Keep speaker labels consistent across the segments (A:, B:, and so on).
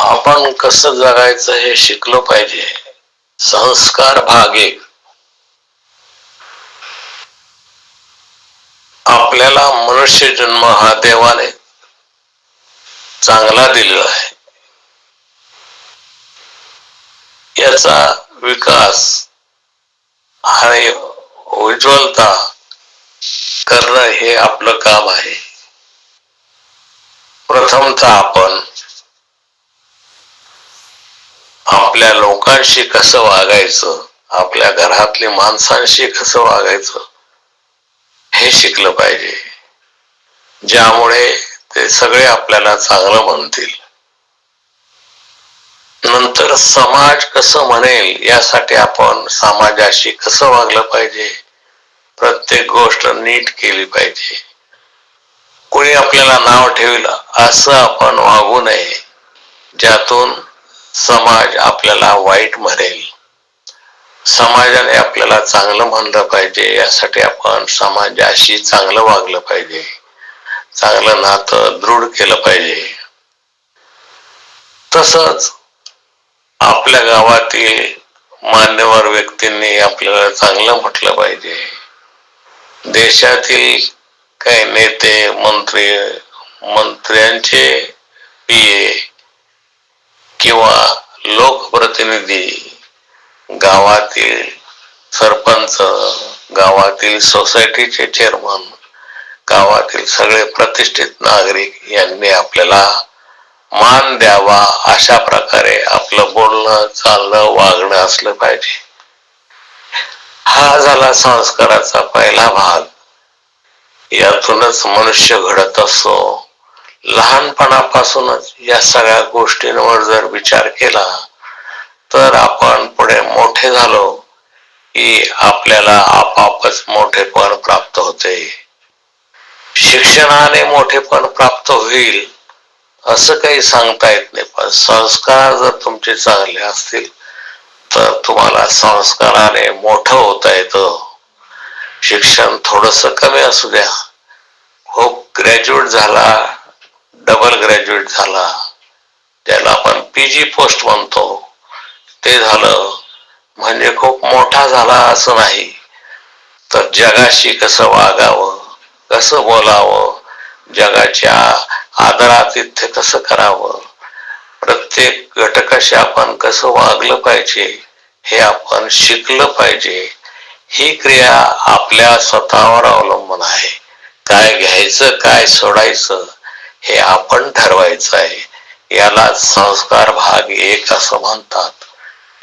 A: आपण कसं जगायचं हे शिकलो पाहिजे. संस्कार भाग. एक आपल्याला मनुष्य जन्म हा देवाने चांगला दिलेला आहे. याचा विकास आणि उज्ज्वलता करणं हे आपलं काम आहे. प्रथमतः आपण आपल्या लोकांशी कसं वागायचं? आपल्या घरातली माणसांशी कसं वागायचं? हे शिकलं पाहिजे. ज्यामुळे ते सगळे आपल्याला चांगलं म्हणतील. नंतर समाज कसं म्हणेल यासाठी आपण समाजाशी कसं वागलं पाहिजे? प्रत्येक गोष्ट नीट केली पाहिजे. कोणी आपल्याला नाव ठेवलं असं आपण वागू नये. ज्यातून समाज आपल्याला वाईट म्हणेल. समाजाने आपल्याला चांगलं म्हणलं पाहिजे यासाठी आपण समाजाशी चांगलं वागलं पाहिजे. चांगलं नातं दृढ केलं पाहिजे. तसंच आपल्या गावातील मान्यवर व्यक्तींनी आपल्याला चांगलं म्हटलं पाहिजे. देशातील काही नेते मंत्री मंत्र्यांचे पीए किंवा लोकप्रतिनिधी गावातील सरपंच गावातील सोसायटीचे चेअरमन गावातील सगळे प्रतिष्ठित नागरिक यांनी आपल्याला मान द्यावा अशा प्रकारे आपलं बोलणं चालणं वागणं असलं पाहिजे. हा झाला संस्काराचा पहिला भाग. यातूनच मनुष्य घडत असतो. लहानपणापासूनच या सगळ्या गोष्टींवर जर विचार केला तर आपण पुढे मोठे झालो की आपल्याला आपापच मोठेपण प्राप्त होते. शिक्षणाने मोठेपण प्राप्त होईल असं काही सांगता येत नाही. पण संस्कार जर तुमचे चांगले असतील तर तुम्हाला संस्काराने मोठं होता येतं. शिक्षण थोडस कमी असू द्या. खूप ग्रॅज्युएट झाला ग्रॅज्युएट झाला त्याला आपण पीजी पोस्ट म्हणतो. ते झालं म्हणजे खूप मोठा झाला असं नाही. तर जगाशी कसं वागावं कसं बोलावं जगाच्या आदरातिथ्य कसं करावं प्रत्येक घटकाशी आपण कसं वागलं पाहिजे हे आपण शिकलं पाहिजे ही क्रिया आपल्या स्वतःवर अवलंबून आहे. काय घ्यायचं काय सोडायचं हे आपण ठरवायचं आहे. याला संस्कार भाग एक असं म्हणतात.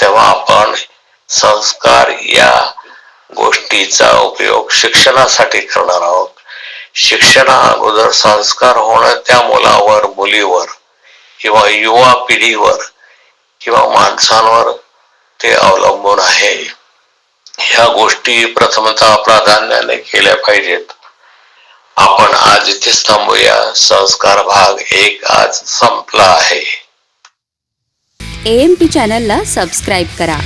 A: तेव्हा आपण संस्कार या गोष्टीचा उपयोग शिक्षणासाठी करणार आहोत. शिक्षणा अगोदर संस्कार होणं त्या मुलावर मुलीवर किंवा युवा पिढीवर किंवा माणसांवर ते अवलंबून आहे. ह्या गोष्टी प्रथमतः प्राधान्याने केल्या पाहिजेत. आपण आज इथेच थांबूया. संस्कार भाग एक आज संपला आहे.
B: एएमपी एम पी चॅनलला सबस्क्राईब करा.